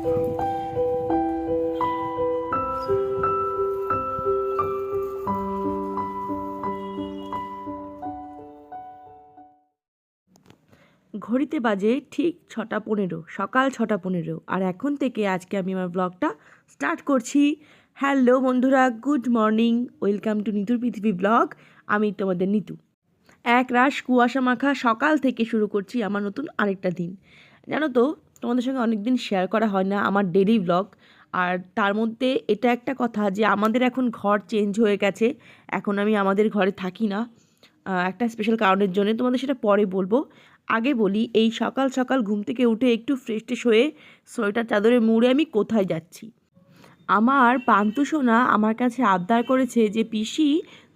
ঘড়িতে বাজে ঠিক ছটা পনেরো, সকাল ছটা পনেরো। আর এখন থেকে আজকে আমি আমার ব্লগটা স্টার্ট করছি। হ্যালো বন্ধুরা গুড মর্নিং ওয়েলকাম টু নিতুর পৃথিবী ব্লগ আমি তোমাদের নিতু। এক রাশ কুয়াশা মাখা সকাল থেকে শুরু করছি আমার নতুন আরেকটা দিন। জানো তো তোমাদের সঙ্গে অনেক দিন শেয়ার করা হয় না, আমার ডেলি ব্লগ আর তার মধ্যে এটা একটা কথা যে, আমাদের এখন ঘর চেঞ্জ হয়ে গেছে, এখন আমি আমাদের ঘরে থাকি না। একটা স্পেশাল কারণের জন্য তোমাদের সেটা পরে বলব। আগে বলি, এই সকাল সকাল ঘুম থেকে উঠে একটু ফ্রেশ ট্রেশ হয়ে সোয়েটার চাদরে মুড়ে আমি কোথায় যাচ্ছি? আমার পান্তু সোনা আমার কাছে আবদার করেছে যে, পিসি,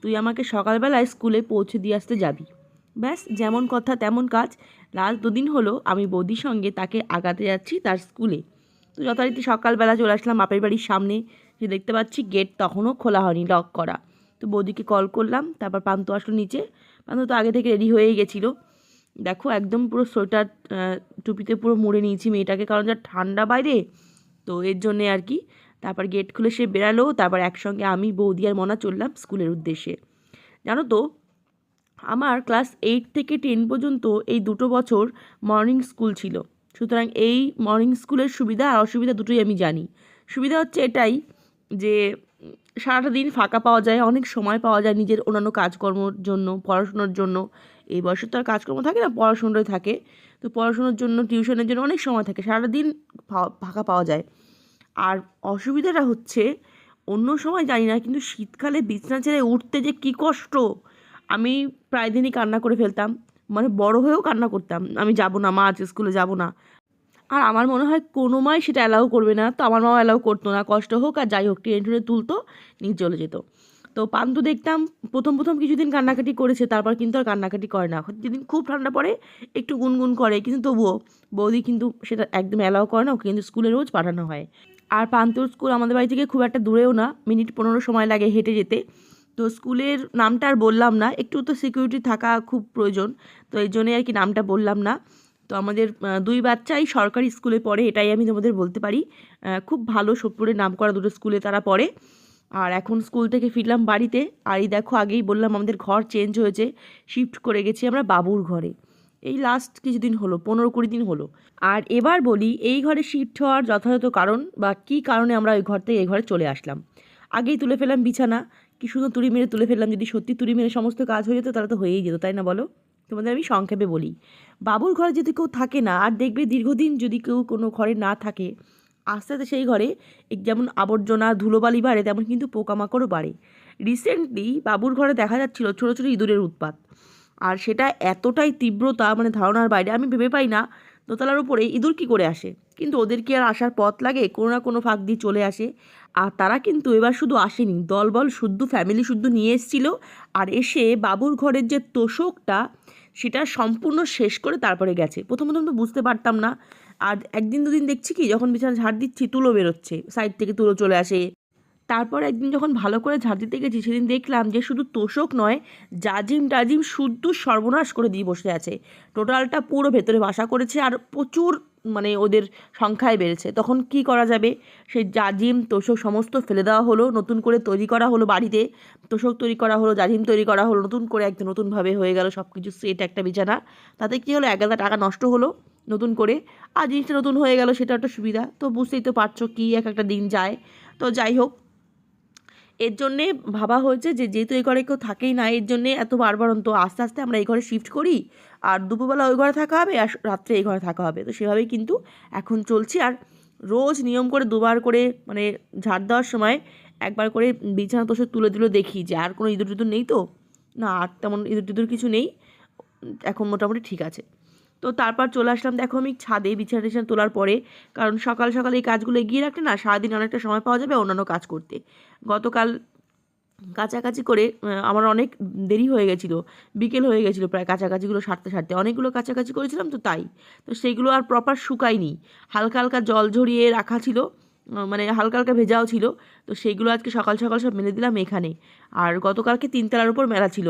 তুই আমাকে সকালবেলায় স্কুলে পৌঁছে দিয়ে আসতে যাবি। ব্যাস, যেমন কথা তেমন কাজ। লাস্ট দুদিন হলো আমি বৌদির সঙ্গে তাকে আগাতে যাচ্ছি তার স্কুলে। তো যথারীতি সকালবেলা চলে আসলাম বাপের বাড়ির সামনে। যে দেখতে পাচ্ছি গেট তখনও খোলা হয়নি লক করা। তো বৌদিকে কল করলাম, তারপর পান্তু আসলো নিচে। পান্তু তো আগে থেকে রেডি হয়েই গেছিল। দেখো একদম পুরো সোয়েটার টুপিতে পুরো মুড়ে নিয়েছি মেয়েটাকে, কারণ যা ঠান্ডা বাইরে, তো এর জন্যে আর কি। তারপর গেট খুলে সে বেরালো, তারপর একসঙ্গে আমি, বৌদি আর মনা চললাম স্কুলের উদ্দেশ্যে। জানো তো আমার ক্লাস এইট থেকে টেন পর্যন্ত এই দুটো বছর মর্নিং স্কুল ছিল। সুতরাং এই মর্নিং স্কুলের সুবিধা আর অসুবিধা দুটোই আমি জানি। সুবিধা হচ্ছে এটাই যে, সারাটা দিন ফাঁকা পাওয়া যায়, অনেক সময় পাওয়া যায় নিজের অন্যান্য কাজকর্মর জন্য, পড়াশোনার জন্য। এই বয়সে তো আর কাজকর্ম থাকে না পড়াশোনায় থাকে। তো পড়াশোনার জন্য টিউশনের জন্য অনেক সময় থাকে সারাদিন ফা- ফাঁকা পাওয়া যায়। আর অসুবিধাটা হচ্ছে, অন্য সময় জানি না, কিন্তু শীতকালে বিছনা ছেড়ে উঠতে যে কী কষ্ট! আমি প্রায় দিনই কান্না করে ফেলতাম। মানে বড় হয়েও কান্না করতাম। আমি যাব না, মা আজ স্কুলে যাব না। আর আমার মনে হয় কোনো মাই সেটা অ্যালাউ করবে না। তো আমার মাও অ্যালাউ করতো না। কষ্ট হোক আর যাই হোক, ট্রেনে ট্রেনে তুলতো, নিয়ে চলে যেত। তো পান্তু দেখতাম প্রথম প্রথম কিছুদিন কান্নাকাটি করেছে, তারপর কিন্তু আর কান্নাকাটি করে না। যেদিন খুব ঠান্ডা পড়ে, একটু গুনগুন করে। কিন্তু তবুও বৌদি কিন্তু সেটা একদম অ্যালাউ করে না। ওকে কিন্তু স্কুলে রোজ পাঠানো হয়। আর পান্তুর স্কুল আমাদের বাড়ি থেকে খুব একটা দূরেও না। মিনিট পনেরো সময় লাগে হেঁটে যেতে। তো স্কুলের নামটা আর বললাম না, একটু তো সিকিউরিটি থাকা খুব প্রয়োজন, তো এই জন্যই আর কি নামটা বললাম না। তো আমাদের দুই বাচ্চাই সরকারি স্কুলে পড়ে, এটাই আমি তোমাদের বলতে পারি। খুব ভালো সোদপুরের নাম করা দুটো স্কুলে তারা পড়ে। আর এখন স্কুল থেকে ফিরলাম বাড়িতে, আর এই দেখো আগেই বললাম আমাদের ঘর চেঞ্জ হয়েছে শিফট করে গেছি আমরা বাবুর ঘরে। এই লাস্ট কিছুদিন হলো, পনেরো কুড়ি দিন হলো। আর এবার বলি, এই ঘরে শিফট হওয়ার যথাযথ কারণ বা কী কারণে আমরা ওই ঘর থেকে এই ঘরে চলে আসলাম? আগেই তুলে ফেলাম বিছানা কি সুন্দর তুড়ি মেরে তুলে ফেললাম, যদি সত্যি তুড়ি মেরে সমস্ত কাজ হয়ে যেত তাহলে তো হয়েই যেত, তাই না বলো? তোমাদের আমি সংক্ষেপে বলি। বাবুর ঘরে যদি কেউ থাকে না, আর দেখবে দীর্ঘদিন যদি কেউ কোনো ঘরে না থাকে, আস্তে আস্তে সেই ঘরে যেমন আবর্জনা, ধুলোবালি বাড়ে, তেমন কিন্তু পোকামাকড়ও বাড়ে। রিসেন্টলি বাবুর ঘরে দেখা যাচ্ছিল ছোটো ছোটো ইঁদুরের উৎপাত। আর সেটা এতটাই তীব্রতা মানে ধারণার বাইরে, আমি ভেবে পাই না দোতলার উপরে ইঁদুর কী করে আসে। কিন্তু ওদের কি আর আসার পথ লাগে? কোনো না কোনো ফাঁক দিয়ে চলে আসে। আর তারা কিন্তু এবার শুধু আসেনি। দলবল শুদ্ধ ফ্যামিলি শুদ্ধ নিয়ে এসেছিল। আর এসে বাবুর ঘরের যে তোষকটা, সেটা সম্পূর্ণ শেষ করে তারপরে গেছে। প্রথম প্রথম তো বুঝতে পারতাম না। আর একদিন দুদিন দেখছি কি, যখন বিছানা ঝাড় দিচ্ছি, তুলো বেরোচ্ছে। সাইড থেকে তুলো চলে আসে। তারপর একদিন যখন ভালো করে ঝাড় দিতে গেছি, সেদিন দেখলাম যে শুধু তোষক নয়, জাজিম টাজিম শুদ্ধ সর্বনাশ করে দিয়ে বসে আছে। টোটালটা পুরো ভেতরে বাসা করেছে। আর প্রচুর মানে ওদের সংখ্যায় বেড়েছে। তখন কি করা যাবে? সেই জাজিম, তোষক সমস্ত ফেলে দেওয়া হলো, নতুন করে তৈরি করা হলো বাড়িতে। তোষক তৈরি করা হলো, জাজিম তৈরি করা হলো, নতুন করে একদম নতুনভাবে হয়ে গেল সব কিছু সেট একটা বিছানা। তাতে কি হলো? এক হাজার টাকা নষ্ট হলো নতুন করে। আর জিনিসটা নতুন হয়ে গেল, সেটা একটা সুবিধা। তো বুঝতেই তো পারছ কী এক একটা দিন যায়। তো যাই হোক এর জন্যে ভাবা হয়েছে যে যেহেতু এই ঘরে কেউ থাকেই না, এর জন্যে এত বারবার অন্ত আস্তে আস্তে আমরা এই ঘরে শিফট করি আর দুপুরবেলা ওই ঘরে থাকা হবে আর রাত্রে এই ঘরে থাকা হবে। তো সেভাবেই কিন্তু এখন চলছি আর রোজ নিয়ম করে দুবার করে মানে ঝাড় দেওয়ার সময় একবার করে বিছানা তোষক তুলে তুলে দেখি যে আর কোনো ইঁদুর টিঁদুর নেই তো? না, আর তেমন ইঁদুর টিঁদুর কিছু নেই। এখন মোটামুটি ঠিক আছে। তো তারপর চলে আসলাম, দেখো আমি ছাদে বিছানা টিছানা তোলার পরে। কারণ সকাল সকাল এই কাজগুলো এগিয়ে রাখলে না সারাদিন অনেকটা সময় পাওয়া যাবে অন্যান্য কাজ করতে। গতকাল কাছাকাছি করে আমার অনেক দেরি হয়ে গেছিল, বিকেল হয়ে গেছিল প্রায় কাছাকাছিগুলো সারতে সারতে। অনেকগুলো কাছাকাছি করেছিলাম তো তাই। তো সেইগুলো আর প্রপার শুকায়নি। হালকা হালকা জল ঝরিয়ে রাখা ছিল মানে হালকা হালকা ভেজাও ছিল। তো সেইগুলো আজকে সকাল সকাল সব মেলে দিলাম এখানে। আর গতকালকে তিনতলার উপর মেলা ছিল।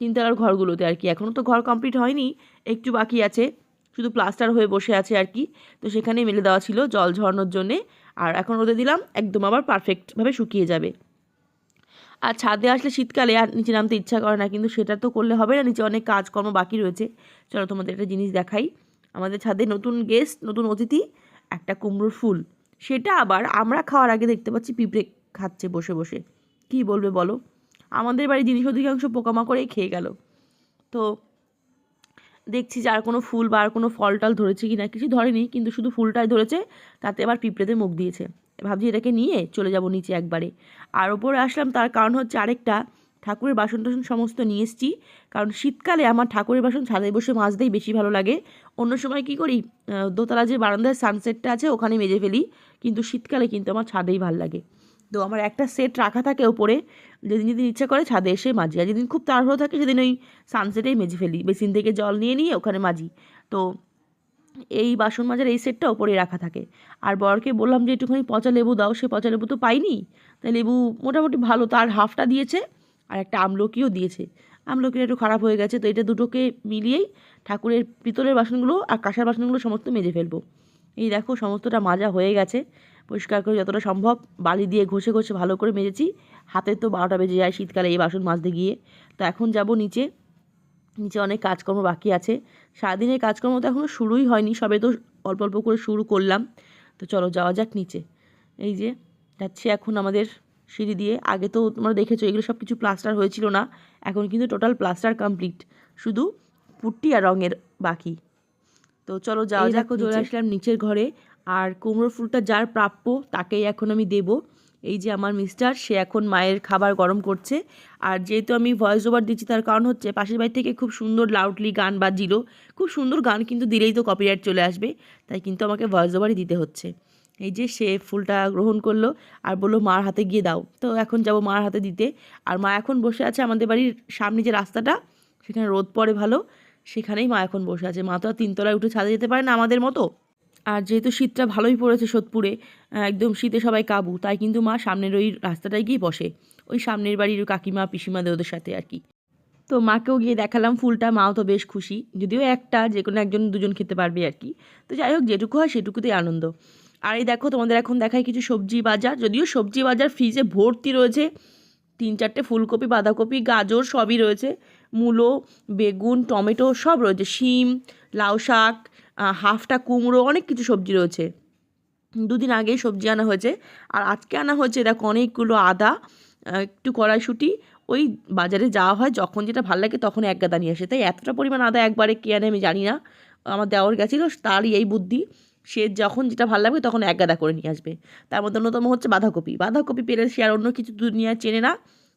তিনতলার ঘরগুলোতে আর কি। এখনও তো ঘর কমপ্লিট হয়নি, একটু বাকি আছে। শুধু প্লাস্টার হয়ে বসে আছে আর কি। তো সেখানে মেলে দেওয়া ছিল জল ঝরানোর জন্যে। আর এখন রোদে দিলাম, একদম আবার পারফেক্টভাবে শুকিয়ে যাবে। আর ছাদে আসলে শীতকালে আর নিচে নামতে ইচ্ছা করে না, কিন্তু সেটা তো করলে হবে না, নিচে অনেক কাজকর্ম বাকি রয়েছে। চলো তোমাদের একটা জিনিস দেখাই। আমাদের ছাদে নতুন গেস্ট নতুন অতিথি, একটা কুমড়োর ফুল। সেটা আবার আমরা খাওয়ার আগে দেখতে পাচ্ছি, পিঁপড়ে খাচ্ছে বসে বসে। কী বলবে বলো? আমাদের বাড়ির জিনিস অধিকাংশ পোকামাকড়েই খেয়ে গেল। তো দেখছি যে আর কোনো ফুল বা আর কোনো ফল টল ধরেছে কি না কিছু ধরেনি, কিন্তু শুধু ফুলটাই ধরেছে, তাতে আবার পিঁপড়েতে মুখ দিয়েছে। ভাবছি এটাকে নিয়ে চলে যাব নিচে একবারে। আর ওপরে আসলাম, তার কারণ হচ্ছে আরেকটা, ঠাকুরের বাসন টাসন সমস্ত নিয়ে এসেছি। কারণ শীতকালে আমার ঠাকুরের বাসন ছাদে বসে মাজতেই বেশি ভালো লাগে। অন্য সময় কি করি দোতলা যে বারান্দায় সানসেটটা আছে, ওখানে মেজে ফেলি। কিন্তু শীতকালে কিন্তু আমার ছাদেই ভালো লাগে। তো আমার একটা সেট রাখা থাকে ওপরে। যেদিন যেদিন ইচ্ছা করে ছাদে এসে মাজি। আর যেদিন খুব তাড়াহুড়ো থাকে সেদিন ওই সানসেটেই মেজে ফেলি। বেসিন থেকে জল নিয়ে নিয়ে ওখানে মাজি। তো এই বাসন মাজার এই সেটটা ওপরে রাখা থাকে। আর বরকে বললাম যে, একটুখানি পচা লেবু দাও। সে পচা লেবু তো পাইনি। তাই লেবু মোটামুটি ভালো। তার হাফটা দিয়েছে। আর একটা আমলকিও দিয়েছে। আমলকিটা একটু খারাপ হয়ে গেছে। তো এটা দুটোকে মিলিয়েই ঠাকুরের পিতলের বাসনগুলো আর কাঁসার বাসনগুলো সমস্ত মেজে ফেলব। এই দেখো, সমস্তটা মাজা হয়ে গেছে। পরিষ্কার করে যতটা সম্ভব বালি দিয়ে ঘষে ঘষে ভালো করে মেজেছি। হাতে তো বারোটা বেজে যায় শীতকালে এই বাসন মাজতে গিয়ে। তো এখন যাব নিচে। নিচে অনেক কাজকর্ম বাকি আছে। সারাদিনের কাজকর্ম তো এখনও শুরুই হয়নি সবে তো অল্প অল্প করে শুরু করলাম। তো চলো যাওয়া যাক নিচে। এই যে যাচ্ছি এখন আমাদের সিঁড়ি দিয়ে। আগে তো তোমরা দেখেছ এগুলো সব কিছু প্লাস্টার হয়েছিল না এখন কিন্তু টোটাল প্লাস্টার কমপ্লিট। শুধু পুট্টি আর রঙের বাকি। তো চলো যাওয়া যাক চলে আসলাম নিচের ঘরে। আর কুমড়োর ফুলটা যার প্রাপ্য তাকেই এখন আমি দেব। এই যে আমার মিস্টার সে এখন মায়ের খাবার গরম করছে। আর যেহেতু আমি ভয়েস ওভার দিচ্ছি, তার কারণ হচ্ছে পাশের বাড়ি থেকে খুব সুন্দর লাউডলি গান বাজছিল খুব সুন্দর গান কিন্তু দিলেই তো কপিরাইট চলে আসবে, তাই কিন্তু আমাকে ভয়েস ওভারই দিতে হচ্ছে। এই যে সে ফুলটা গ্রহণ করল আর বলল, মার হাতে গিয়ে দাও। তো এখন যাব মার হাতে দিতে। আর মা এখন বসে আছে আমাদের বাড়ির সামনে যে রাস্তাটা, সেখানে রোদ পড়ে ভালো, সেখানেই মা এখন বসে আছে। মা তো আর তিনতলায় উঠে ছাদে যেতে পারে না আমাদের মতো। আর যেহেতু শীতটা ভালোই পড়েছে সোদপুরে একদম শীতে সবাই কাবু, তাই কিন্তু মা সামনের ওই রাস্তাটায় গিয়ে বসে, ওই সামনের বাড়ির কাকিমা পিসিমাদের ওদের সাথে আর কি। তো মাকেও গিয়ে দেখালাম ফুলটা, মাও তো বেশ খুশি, যদিও একটা, যে কোনো একজন দুজন খেতে পারবে আর কি। তো যাই হোক, যেটুকু হয় সেটুকুতেই আনন্দ। আর এই দেখো, তোমাদের এখন দেখায় কিছু সবজি বাজার, যদিও সবজি বাজার ফ্রিজে ভর্তি রয়েছে, তিন চারটে ফুলকপি, বাঁধাকপি, গাজর সবই রয়েছে, মূলো, বেগুন, টমেটো সব রয়েছে, শিম, লাউ শাক হাফটা, কুমড়ো, অনেক কিছু সবজি রয়েছে। দুদিন আগেই সবজি আনা হয়েছে। আর আজকে আনা হয়েছে, দেখো, অনেকগুলো আদা একটু কড়াইশুঁটি। ওই বাজারে যাওয়া হয়, যখন যেটা ভালো লাগে তখন এক গাদা নিয়ে আসে। তাই এতটা পরিমাণ আদা একবারে কে আনে আমি জানি না। আমার দেওয়ার গেছিল, তারই এই বুদ্ধি। সে যখন যেটা ভালো লাগবে তখন এক গাদা করে নিয়ে আসবে। তার মধ্যে অন্যতম হচ্ছে বাঁধাকপি। বাঁধাকপি পেরে সে আর অন্য কিছু দুনিয়া চেনে না।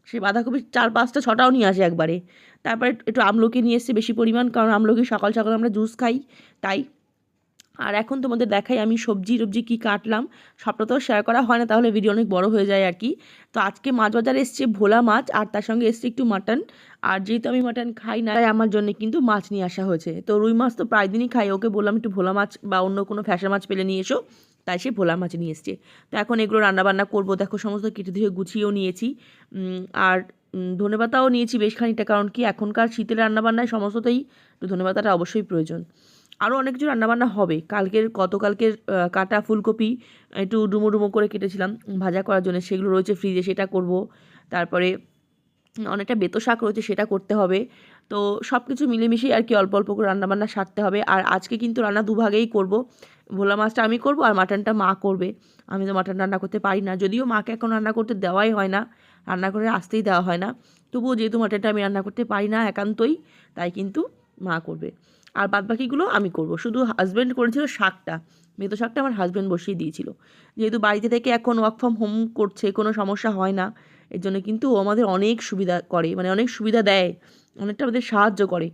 সে বাঁধাকপি চার পাঁচটা, ছটাও নিয়ে আসে একবারে। তারপরে একটু আমলকি নিয়ে এসছে বেশি পরিমাণ, কারণ আমলকি সকাল সকাল আমরা জুস খাই, তাই। আর এখন তোমাদের দেখাই আমি সবজি টবজি কী কাটলাম, সবটা তো শেয়ার করা হয় না, তাহলে ভিডিও অনেক বড় হয়ে যায় আর কি। তো আজকে মাছ বাজার এসছে ভোলা মাছ, আর তার সঙ্গে এসছে একটু মাটন আর যেহেতু আমি মাটন খাই না, তাই আমার জন্য কিন্তু মাছ নিয়ে আসা হয়েছে। তো রুই মাছ তো প্রায় দিনই খাই, ওকে বললাম একটু ভোলা মাছ বা অন্য কোনো ফ্যাসা মাছ পেলে নিয়ে এসো। তাই সে ভোলা মাছ নিয়ে এসছে। তো এখন এগুলো রান্নাবান্না করব। দেখো, সমস্ত কেটে ধুয়ে গুছিয়েও নিয়েছি। আর ধনেপাতাও নিয়েছি বেশ খানিকটা, কারণ কি এখনকার শীতের রান্নাবান্নায় সমস্ততেই ধনেপাতাটা অবশ্যই প্রয়োজন। আরও অনেক কিছু রান্নাবান্না হবে। কালকের, গতকালকের কাটা ফুলকপি একটু ডুমো ডুমো করে কেটেছিলাম ভাজা করার জন্য। সেগুলো রয়েছে ফ্রিজে, সেটা করব। তারপরে অনেকটা বেতো শাক রয়েছে, সেটা করতে হবে। তো সব কিছু মিলেমিশেই আর কি অল্প অল্প করে রান্নাবান্না সারতে হবে। আর আজকে কিন্তু রান্না দুভাগেই করব। ভোলা মাছটা আমি করব আর মাটনটা মা করবে। আমি তো মাটন রান্না করতে পারি না। যদিও মাকে এখন রান্না করতে দেওয়াই হয় না, রান্না করে আসতেই দেওয়া হয় না। তবুও যেহেতু মাটনটা আমি রান্না করতে পারি না একান্তই, তাই কিন্তু মা করবে। আর বাদবাকিগুলো আমি করব। শুধু হাজব্যান্ড করেছিল শাকটা মেতো শাকটা আমার হাজব্যান্ড বসিয়ে দিয়েছিল। যেহেতু বাড়িতে থেকে এখন ওয়ার্ক ফ্রম হোম করছে, কোনো সমস্যা হয় না। এর জন্য কিন্তু ও আমাদের অনেক সুবিধা করে মানে অনেক সুবিধা দেয়। অনেকটা আমাদের সাহায্য করে।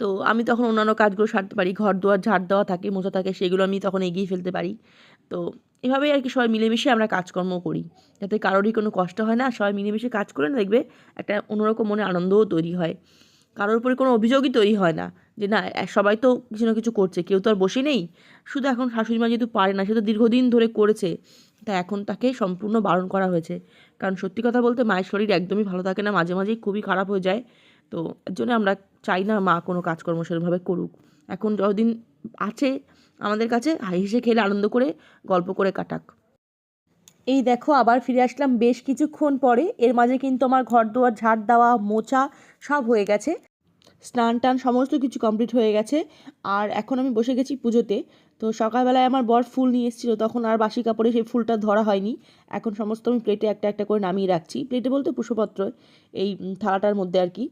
তো আমি তখন অন্যান্য কাজগুলো সারতে পারি ঘর দুয়ার ঝাড় দেওয়া থাকে মোছা থাকে, সেগুলো আমি তখন এগিয়ে ফেলতে পারি। তো এভাবেই আর কি সবাই মিলেমিশে আমরা কাজকর্ম করি। যাতে কারোরই কোনো কষ্ট হয় না, সবাই মিলেমিশে কাজ করে না দেখবে একটা অন্যরকম মনে আনন্দও তৈরি হয়। কারোর উপরে কোনো অভিযোগই তৈরি হয় না যে না সবাই তো কিছু না কিছু করছে, কেউ তো আর বসে নেই। শুধু এখন শাশুড়ি মা যেহেতু পারে না, সে তো দীর্ঘদিন ধরে করেছে, তা এখন তাকে সম্পূর্ণ বারণ করা হয়েছে। কারণ সত্যি কথা বলতে মায়ের শরীর একদমই ভালো থাকে না, মাঝে মাঝেই খুবই খারাপ হয়ে যায়। তো এর জন্য আমরা চাই না মা কোনো কাজকর্ম সেরকমভাবে করুক। এখন যতদিন আছে আমাদের কাছে হেসে খেলে আনন্দ করে গল্প করে কাটাক। এই দেখো, আবার ফিরে আসলাম বেশ কিছুক্ষণ পরে। এর মাঝে কিন্তু আমার ঘর দুয়ার ঝাড় দেওয়া, মোচা সব হয়ে গেছে। স্নান টান সমস্ত কিছু কমপ্লিট হয়ে গেছে। আর এখন আমি বসে গেছি পুজোতে। তো সকালবেলায় আমার বর ফুল নিয়ে এসেছিল, তখন আর বাসি কাপড়ে সেই ফুলটা ধরা হয়নি। এখন সমস্ত আমি প্লেটে একটা একটা করে নামিয়ে রাখছি। প্লেটে বলতে পুষ্পপত্র এই থালাটার মধ্যে আর কি।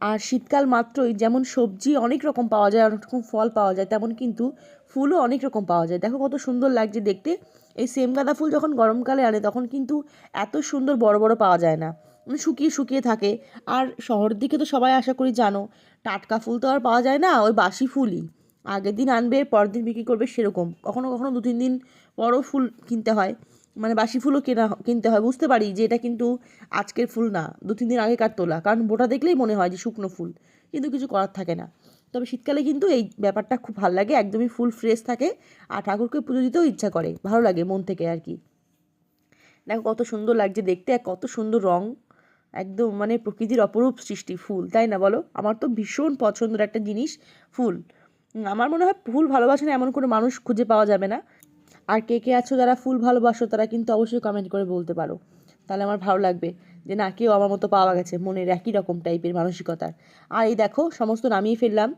আর শীতকাল মাত্রই যেমন সবজি অনেক রকম পাওয়া যায়, অনেক রকম ফল পাওয়া যায়, তেমন কিন্তু ফুলও অনেক রকম পাওয়া যায়। দেখো কত সুন্দর লাগছে দেখতে। এই সেম গাঁদা ফুল যখন গরমকালে আনে, তখন কিন্তু এত সুন্দর বড় বড় পাওয়া যায় না। মানে শুকিয়ে শুকিয়ে থাকে। আর শহরের দিকে তো সবাই আশা করি জানো, টাটকা ফুল তো আর পাওয়া যায় না, ওই বাসি ফুলই। আগের দিন আনবে, পরের দিন বিক্রি করবে সেরকম। কখনো কখনো দু তিন দিন পরও ফুল কিনতে হয়। মানে বাসি ফুলও কেনা কিনতে হয়, বুঝতে পারি যে এটা কিন্তু আজকের ফুল না, দু তিন দিন আগেকার তোলা কারণ বোটা দেখলেই মনে হয় যে শুকনো ফুল, কিন্তু কিছু করার থাকে না। তবে শীতকালে কিন্তু এই ব্যাপারটা খুব ভালো লাগে, একদমই ফুল ফ্রেশ থাকে আর ঠাকুরকে পুজো দিতেও ইচ্ছা করে, ভালো লাগে মন থেকে আর কি। দেখো কত সুন্দর লাগছে দেখতে, আর কত সুন্দর রং, একদম মানে প্রকৃতির অপরূপ সৃষ্টি ফুল, তাই না বলো? আমার তো ভীষণ পছন্দের একটা জিনিস ফুল। আমার মনে হয় ফুল ভালোবাসে না এমন কোনো মানুষ খুঁজে পাওয়া যাবে না। আর কে কে আছো যারা ফুল ভালোবাসো, তারা কিন্তু অবশ্যই কমেন্ট করে বলতে পারো। তাহলে আমার ভালো লাগবে যে, না, কেউ আমার মতো পাওয়া গেছে মনের একই রকম টাইপের মানসিকতার। আর এই দেখো, সমস্ত নামিয়ে ফেললাম।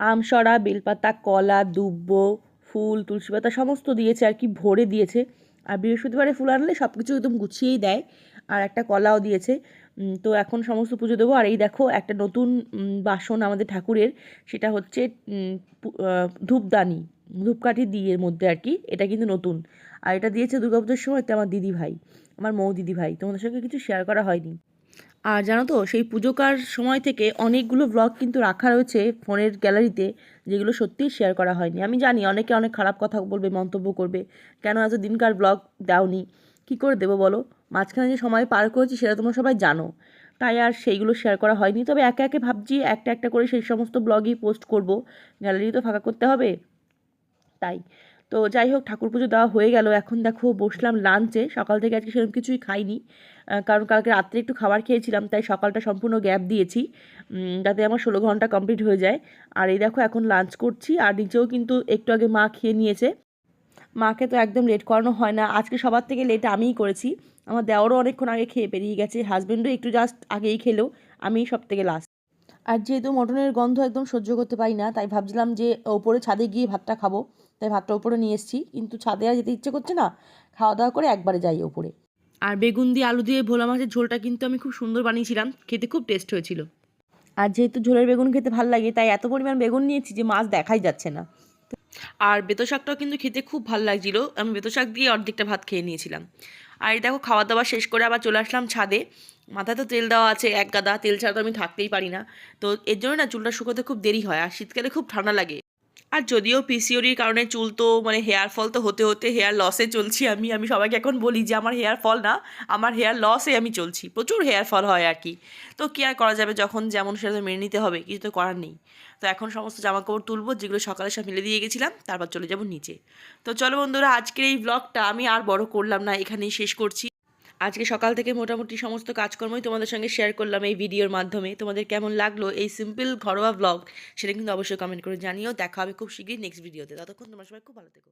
আমসরা বেলপাতা, কলা, দুব্ব, ফুল, তুলসী পাতা সমস্ত দিয়েছে আর কি, ভরে দিয়েছে। আর বৃহস্পতিবারে ফুল আনলে সব কিছু একদম গুছিয়েই দেয়। আর একটা কলাও দিয়েছে। তো এখন সমস্ত পুজো দেবো। আর এই দেখো, একটা নতুন বাসন আমাদের ঠাকুরের, সেটা হচ্ছে ধূপদানি। ধূপকাঠি দিয়ে এর মধ্যে আর কি, এটা কিন্তু নতুন। আর এটা দিয়েছে দুর্গাপুজোর সময় তো আমার দিদি ভাই আমার মৌ দিদি ভাই তোমাদের সঙ্গে কিছু শেয়ার করা হয়নি। আর জানো তো, সেই পুজোকার সময় থেকে অনেকগুলো ব্লগ কিন্তু রাখা রয়েছে ফোনের গ্যালারিতে যেগুলো সত্যিই শেয়ার করা হয়নি। আমি জানি অনেকে অনেক খারাপ কথা বলবে, মন্তব্য করবে, কেন এত দিনকার ব্লগ দাওনি? কী করে দেবো বলো? মাঝখানে যে সময় পার করেছি সেটা তোমরা সবাই জানো। তাই আর সেইগুলো শেয়ার করা হয়নি। তবে একে একে ভাবছি একটা একটা করে সেই সমস্ত ব্লগই পোস্ট করব। গ্যালারি তো ফাঁকা করতে হবে। তাই। তো যাই হোক, ঠাকুর পুজো দেওয়া হয়ে গেল। এখন দেখো, বসলাম লাঞ্চে সকাল থেকে আজকে সেরকম কিছুই খাইনি কারণ কালকে রাত্রে একটু খাবার খেয়েছিলাম, তাই সকালটা সম্পূর্ণ গ্যাপ দিয়েছি যাতে আমার ষোলো ঘণ্টা কমপ্লিট হয়ে যায়। আর এই দেখো, এখন লাঞ্চ করছি, আর নিচেও কিন্তু একটু আগে মা খেয়ে নিয়েছে। মাকে তো একদম লেট করানো হয় না। আজকে সবার থেকে লেট আমিই করেছি। আমার দেওয়ারও অনেকক্ষণ আগে খেয়ে বেরিয়ে গেছে। হাজব্যান্ডও একটু জাস্ট আগেই খেলো আমি সব থেকে লাস্ট আর যেহেতু মটনের গন্ধ একদম সহ্য করতে পারি না, তাই ভাবছিলাম যে ওপরে ছাদে গিয়ে ভাতটা খাব। তাই ভাতটা ওপরে নিয়ে এসেছি। কিন্তু ছাদে আর যেতে ইচ্ছে করছে না। খাওয়া দাওয়া করে একবারে যাই ওপরে। আর বেগুন দিয়ে আলু দিয়ে ভোলা মাছের ঝোলটা কিন্তু আমি খুব সুন্দর বানিয়েছিলাম। খেতে খুব টেস্ট হয়েছিল। আর যেহেতু ঝোলের বেগুন খেতে ভালো লাগে তাই এত পরিমাণ বেগুন নিয়েছি যে মাছ দেখাই যাচ্ছে না। আর বেতো শাকটাও কিন্তু খেতে খুব ভালো লাগছিল। আমি বেতো শাক দিয়ে অর্ধেকটা ভাত খেয়ে নিয়েছিলাম। আর এই দেখো খাওয়া দাওয়া শেষ করে আবার চলে আসলাম ছাদে। মাথায় তো তেল দেওয়া আছে এক গাদা। তেল ছাড়া তো আমি থাকতেই পারি না। তো এর জন্য না চুলটা শুকোতে খুব দেরি হয়। আর শীতকালে খুব ঠান্ডা লাগে। আর যদিও পিসিওরির কারণে চুল তো মানে হেয়ার ফল তো হতে হতে হেয়ার লসে চলছি আমি আমি সবাইকে এখন বলি যে আমার হেয়ার ফল না, আমার হেয়ার লসে আমি চলছি, প্রচুর হেয়ার ফল হয় আর কি। তো কী আর করা যাবে যখন যেমন সেটা তো মেনে নিতে হবে, কিছু তো করার নেই। তো এখন সমস্ত জামা কাপড় তুলবো, যেগুলো সকালে সব মিলে দিয়ে গেছিলাম, তারপর চলে যাব নিচে। তো চলো বন্ধুরা, আজকের এই ব্লগটা আমি আর বড় করলাম না, এখানেই শেষ করছি। আজকে সকাল থেকে মোটামুটি সমস্ত কাজকর্মই তোমাদের সঙ্গে শেয়ার করলাম এই ভিডিওর মাধ্যমে। তোমাদের কেমন লাগল এই সিম্পল ঘরোয়া ব্লগ সেটা কিন্তু অবশ্যই কমেন্ট করে জানিও। দেখা হবে খুব শীঘ্রই নেক্সট ভিডিওতে ততক্ষণ তোমার সবাই খুব ভালো থেকো।